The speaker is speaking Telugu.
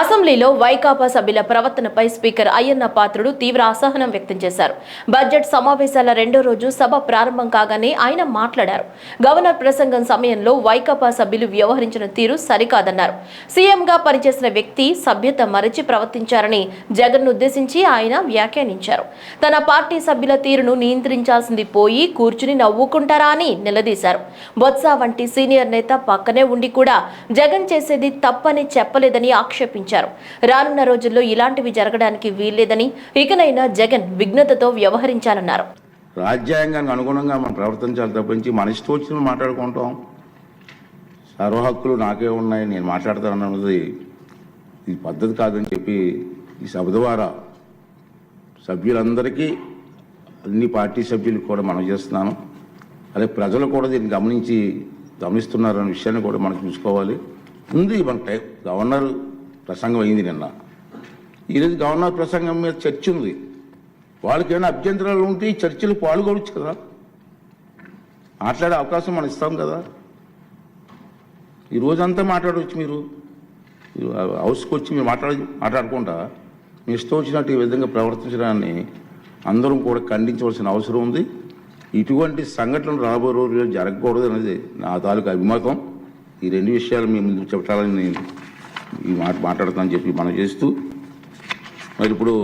అసెంబ్లీలో వైకాపా సభ్యుల ప్రవర్తనపై స్పీకర్ అయ్యన్న పాత్రుడు తీవ్ర అసహనం వ్యక్తం చేశారు. బడ్జెట్ సమావేశాల రెండో రోజు సభ ప్రారంభం కాగానే ఆయన మాట్లాడారు. గవర్నర్ ప్రసంగం సమయంలో వైకాపా సభ్యులు వ్యవహరించిన తీరు సరికాదన్నారు. సీఎంగా పనిచేసిన వ్యక్తి సభ్యత మరచి ప్రవర్తించారని జగన్ ఉద్దేశించి ఆయన వ్యాఖ్యానించారు. తన పార్టీ సభ్యుల తీరును నియంత్రించాల్సింది పోయి కూర్చుని నవ్వుకుంటారా అని నిలదీశారు. బొత్స వంటి సీనియర్ నేత పక్కనే ఉండి కూడా జగన్ చేసేది తప్పని చెప్పలేదని ఆక్షేపించారు. రానున్న రోజుల్లో ఇలాంటివి జరగడానికి వీల్లేదని ఇకనైనా జగన్ విఘ్నతతో వ్యవహరించాలన్నారు. రాజ్యాంగానికి అనుగుణంగా మనం ప్రవర్తించాలి తప్పించి మన ఇష్టం వచ్చిన మాట్లాడుకుంటాం. సర్వ హక్కులు నాకే ఉన్నాయి నేను మాట్లాడతాను అన్నది ఇది పద్ధతి కాదని చెప్పి ఈ సభ ద్వారా సభ్యులందరికీ అన్ని పార్టీ సభ్యులకు కూడా మనం చేస్తున్నాను. అదే ప్రజలు కూడా దీన్ని గమనించి గమనిస్తున్నారనే విషయాన్ని కూడా మనం చూసుకోవాలి. ఉంది మన గవర్నర్ ప్రసంగం అయింది నిన్న. ఈరోజు గవర్నర్ ప్రసంగం మీద చర్చ ఉంది. వాళ్ళకి ఏమైనా అభ్యంతరాలు ఉంటే ఈ చర్చలు పాల్గొనవచ్చు కదా. మాట్లాడే అవకాశం మనం ఇస్తాం కదా. ఈ రోజంతా మాట్లాడవచ్చు మీరు. మీరు హౌస్కి వచ్చి మీరు మాట్లాడ మాట్లాడకుండా మీ ఇష్టం వచ్చినట్టు ఈ విధంగా ప్రవర్తించడాన్ని అందరం కూడా ఖండించవలసిన అవసరం ఉంది. ఇటువంటి సంఘటనలు రాబోయే రోజుల్లో జరగకూడదు అనేది నా తాలూకు అభిమతం. ఈ రెండు విషయాలు మీ ముందు చెప్పాలని నేను ఈ మాట మాట్లాడతానని చెప్పి మనం చేస్తూ మరి ఇప్పుడు